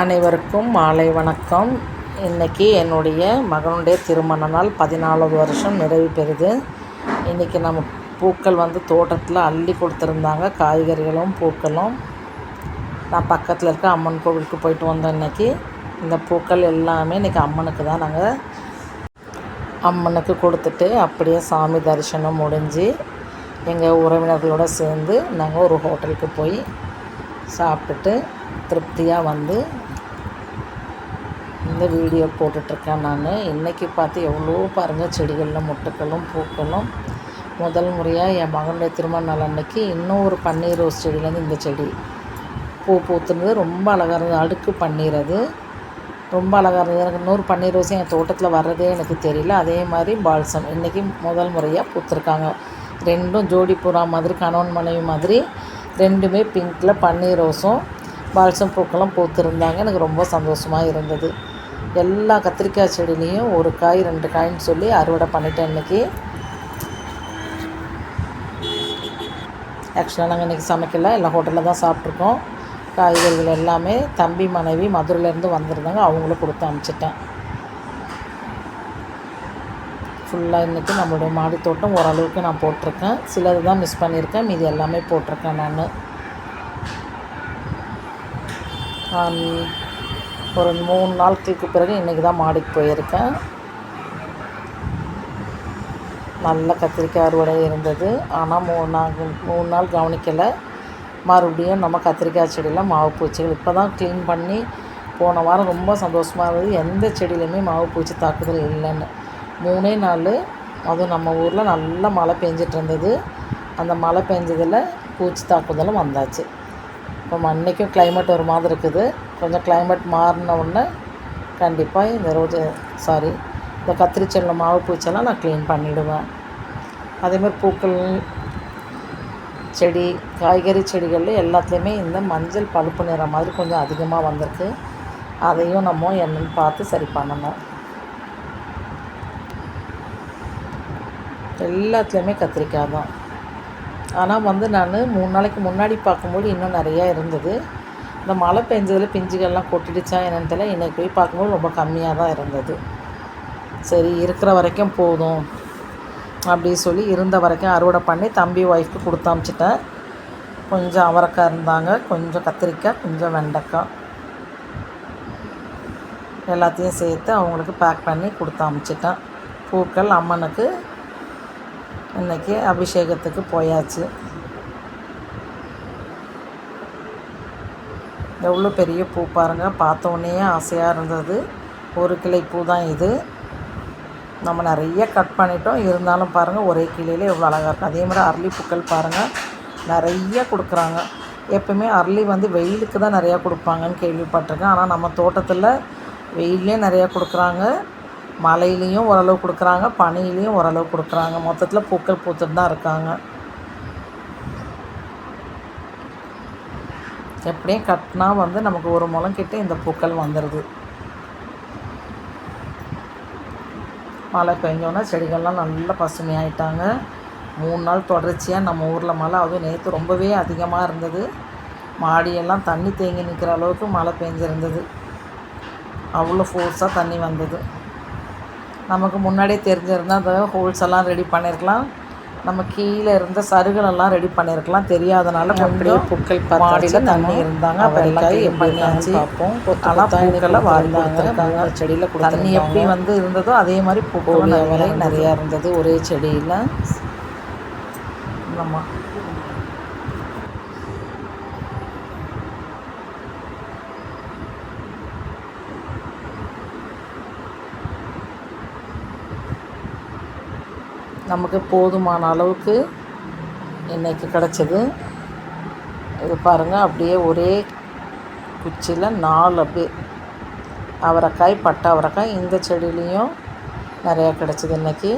அனைவருக்கும் மாலை வணக்கம். இன்றைக்கி என்னுடைய மகனுடைய திருமண நாள் பதினாலாவது வருஷம் நிறைவு பெறுது. இன்றைக்கி நம்ம பூக்கள் வந்து தோட்டத்தில் அள்ளி கொடுத்துருந்தாங்க. காய்கறிகளும் பூக்களும். நான் பக்கத்தில் இருக்க அம்மன் கோவிலுக்கு போயிட்டு வந்தோம் இன்றைக்கி இந்த பூக்கள் எல்லாமே இன்றைக்கி அம்மனுக்கு தான் நாங்கள் அம்மனுக்கு கொடுத்துட்டு அப்படியே சாமி தரிசனம் முடிஞ்சு எங்கள் உறவினர்களோடு சேர்ந்து நாங்கள் ஒரு ஹோட்டலுக்கு போய் சாப்பிட்டுட்டு திருப்தியாக வந்து இந்த வீடியோ போட்டுட்ருக்கேன் நான். இன்றைக்கி பார்த்து எவ்வளோ பாருங்கள் செடிகளில் முட்டுக்களும் பூக்களும். முதல் முறையாக என் மகனுடைய திருமண நாள் அன்னைக்கு இன்னும் ஒரு பன்னீர் ரோஸ் செடியிலேருந்து இந்த செடி பூ பூத்துனது. ரொம்ப அழகாக இருந்தது. அடுக்கு பன்னீர் அது. ரொம்ப அழகாக இருந்தது. எனக்கு இன்னொரு பன்னீர் ரோஸும் என் தோட்டத்தில் வர்றதே எனக்கு தெரியல. அதே மாதிரி பால்சம். இன்றைக்கி முதல் முறையாக பூத்துருக்காங்க. ரெண்டும் ஜோடி புறா மாதிரி கணவன் மனைவி மாதிரி. ரெண்டுமே பிங்க்கில் பன்னீர் ரோஸும். பால்சம் பூக்களும் பூத்திருந்தாங்க. எனக்கு ரொம்ப சந்தோஷமாக இருந்தது. எல்லா கத்திரிக்காய் செடியிலையும் ஒரு காய் ரெண்டு காய்ன்னு சொல்லி அறுவடை பண்ணிட்டேன் இன்றைக்கி ஆக்சுவலாக நாங்கள் இன்றைக்கி சமைக்கல. எல்லாம் ஹோட்டலில் தான் சாப்பிட்ருக்கோம் காய்கறிகள் எல்லாமே தம்பி மனைவி மதுரையிலேருந்து வந்திருந்தாங்க. அவங்களும் கொடுத்து அனுப்பிச்சிட்டேன். ஃபுல்லாக இன்றைக்கி நம்மளுடைய மாடி தோட்டம் ஓரளவுக்கு நான் போட்டிருக்கேன். சிலது தான் மிஸ் பண்ணியிருக்கேன். மீதி எல்லாமே போட்டிருக்கேன் நான் நான் ஒரு மூணு நாட்களுக்கு பிறகு இன்றைக்கி தான் மாடிக்கு போயிருக்கேன். நல்ல கத்திரிக்காய் அறுவடை இருந்தது. ஆனால் மூணு நாள் மூணு நாள் கவனிக்கலை. மறுபடியும் நம்ம கத்திரிக்காய் செடியில் மாவு பூச்சிகள் இப்போ தான் க்ளீன் பண்ணி போன வாரம் ரொம்ப சந்தோஷமாக இருந்தது. எந்த செடியிலையுமே மாவு பூச்சி தாக்குதல் இல்லைன்னு. மூணே நாள் அதுவும் நம்ம ஊரில் நல்லா மழை பெஞ்சிட்டு இருந்தது. அந்த மழை பெஞ்சதில் பூச்சி தாக்குதலும் வந்தாச்சு. இப்போ அன்றைக்கும் கிளைமேட் ஒரு மாதிரி இருக்குது. கொஞ்சம் கிளைமேட் மாறின உடனே கண்டிப்பாக இந்த ரோஜா சாரி இந்த கத்திரி மாவு பூச்செல்லாம் நான் க்ளீன் பண்ணிவிடுவேன் அதேமாதிரி பூக்கள் செடி காய்கறி செடிகளில் எல்லாத்துலேயுமே இந்த மஞ்சள் பழுப்பு நிறம் மாதிரி கொஞ்சம் அதிகமாக வந்திருக்கு. அதையும் நம்ம என்னென்னு பார்த்து சரி பண்ணணும். எல்லாத்துலேயுமே கத்திரிக்காய் தான். ஆனால் வந்து நான் மூணு நாளைக்கு முன்னாடி பார்க்கும்போது இன்னும் நிறையா இருந்தது. இந்த மழை பெஞ்சதில் பிஞ்சுகள்லாம் கொட்டிடுச்சா என்னென்னு தெரியல. இன்றைக்கி போய் பார்க்கும்போது ரொம்ப கம்மியாக தான் இருந்தது. சரி இருக்கிற வரைக்கும் போதும் அப்படி சொல்லி இருந்த வரைக்கும் அறுவடை பண்ணி தம்பி ஒய்ஃப்க்கு கொடுத்து அனுப்பிச்சிட்டேன் கொஞ்சம் அவரைக்காய் இருந்தாங்க கொஞ்சம் கத்திரிக்காய் கொஞ்சம் வெண்டைக்காய். எல்லாத்தையும் சேர்த்து அவங்களுக்கு பேக் பண்ணி கொடுத்து அனுப்பிச்சிட்டேன் பூக்கள் அம்மனுக்கு இன்றைக்கி அபிஷேகத்துக்கு போயாச்சு. எவ்வளோ பெரிய பூ பாருங்கள் பார்த்தோன்னே ஆசையாக இருந்தது. ஒரு கிளை பூ தான் இது. நம்ம நிறைய கட் பண்ணிட்டோம். இருந்தாலும் பாருங்கள் ஒரே கிளையில் எவ்வளோ அழகாக இருக்கும் அதே மாதிரி அரளி பூக்கள் பாருங்கள் நிறைய கொடுக்குறாங்க. எப்பவுமே அரளி வந்து வெயிலுக்கு தான் நிறையா கொடுப்பாங்கன்னு கேள்விப்பட்டிருக்கேன். ஆனால் நம்ம தோட்டத்தில் வெயிலே நிறையா கொடுக்குறாங்க. மழையிலையும் ஓரளவு கொடுக்குறாங்க பனியிலையும் ஓரளவு கொடுக்குறாங்க. மொத்தத்தில் பூக்கள் பூத்துட்டு தான் இருக்காங்க. எப்படியும் கட்டினா வந்து நமக்கு ஒரு முளம் இந்த பூக்கள் வந்துடுது மழை பெஞ்சோன்னா செடிகள்லாம் நல்லா பசுமையாயிட்டாங்க. மூணு நாள் தொடர்ச்சியாக நம்ம ஊரில் மழை. அதுவும் நேற்று ரொம்பவே அதிகமாக இருந்தது. மாடியெல்லாம் தண்ணி தேங்கி நிற்கிற அளவுக்கு மழை பெஞ்சிருந்தது. அவ்வளோ ஃபோர்ஸாக தண்ணி வந்தது. நமக்கு முன்னாடியே தெரிஞ்சிருந்தால் அந்த ஹோல்ஸ் எல்லாம் ரெடி பண்ணியிருக்கலாம் நம்ம கீழே இருந்த சருகளெல்லாம் ரெடி பண்ணியிருக்கலாம் தெரியாதனால அப்படியே பூக்கள் மாடியில் தண்ணி இருந்தாங்க. அப்போ எல்லாம் பண்ணியாச்சு. பார்ப்போம். ஆனால் பூக்களை வாரி கொடுத்துருக்காங்க செடியில் தண்ணி எப்படி வந்து இருந்ததோ அதே மாதிரி பூக்கள் நிறைய நிறையா இருந்தது. ஒரே செடியில். நம்ம நமக்கு போதுமான அளவுக்கு இன்றைக்கி கிடச்சிது. இது பாருங்கள் அப்படியே ஒரே குச்சியில் நாலு அப்படியே அவரைக்காய் பட்டை அவரைக்காய் இந்த செடியிலையும் நிறையா கிடச்சிது இன்றைக்கி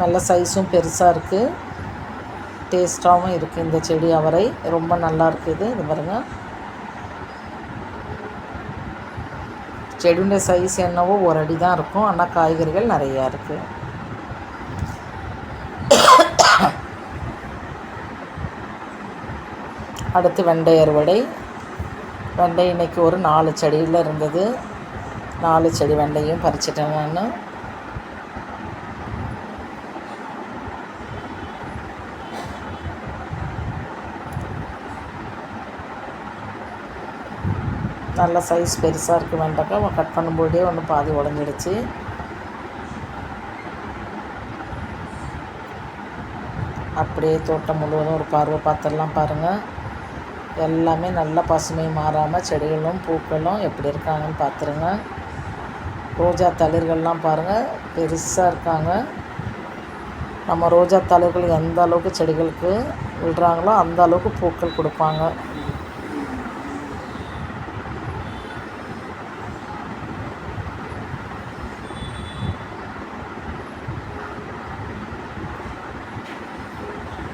நல்ல சைஸும் பெருசாக இருக்குது டேஸ்ட்டாகவும் இருக்குது இந்த செடி அவரை. ரொம்ப நல்லா இருக்குது இது. பாருங்கள் செடியுடைய சைஸ் என்னவோ ஒரு அடி தான் இருக்கும். ஆனால் காய்கறிகள் நிறையா இருக்குது அடுத்து வெண்டை அறுவடை. வெண்டை இன்னைக்கு ஒரு நாலு செடியில் இருந்தது. நாலு செடி வெண்டையும் பறிச்சிட்டேன் நான். நல்ல சைஸ் பெருசாக இருக்குது வெண்டைக்காய். கட் பண்ணும்போதே ஒன்று பாதி உடஞ்சிடுச்சு. அப்படியே தோட்டம் முழுவதும் ஒரு பார்வை பார்த்துடலாம் பாருங்கள் எல்லாமே நல்லா பசுமை மாறாமல் செடிகளும் பூக்களும் எப்படி இருக்காங்கன்னு பார்த்துருங்க ரோஜா தளிர்கள்லாம் பாருங்கள் பெருசாக இருக்காங்க. நம்ம ரோஜா தளிர்கள் எந்த அளவுக்கு செடிகளுக்கு விடுறாங்களோ அந்த அளவுக்கு பூக்கள் கொடுப்பாங்க.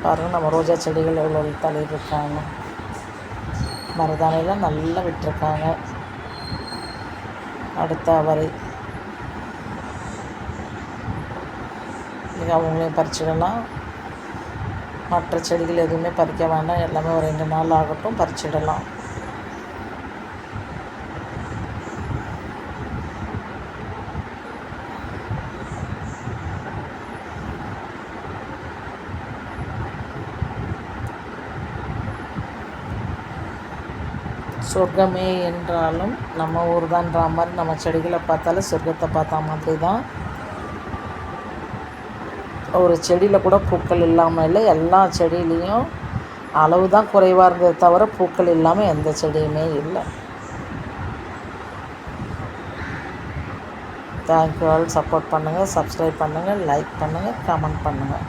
பாருங்கள் நம்ம ரோஜா செடிகள் எவ்வளோ தளிர் இருக்காங்க. மருதாணிலாம் நல்லா விட்டுருக்காங்க. அடுத்த அவரை. நீங்கள் அவங்களையும் பறிச்சிடலாம் மற்ற செடிகள் எதுவுமே பறிக்க வேண்டாம். எல்லாமே ஒரு ரெண்டு நாள் ஆகட்டும் பறிச்சிடலாம். சொர்க்கமே என்றாலும் நம்ம ஊர் தான்ற மாதிரி நம்ம செடிகளை பார்த்தாலும் சொர்க்கத்தை பார்த்தா மாதிரி தான். ஒரு செடியில் கூட பூக்கள் இல்லாமல் இல்லை எல்லா செடியிலையும் அளவு தான் குறைவாக இருந்ததை தவிர பூக்கள் இல்லாமல் எந்த செடியுமே இல்லை. தேங்க்யூ ஆல் சப்போர்ட் பண்ணுங்கள் சப்ஸ்கிரைப் பண்ணுங்கள் லைக் பண்ணுங்கள் கமெண்ட் பண்ணுங்கள்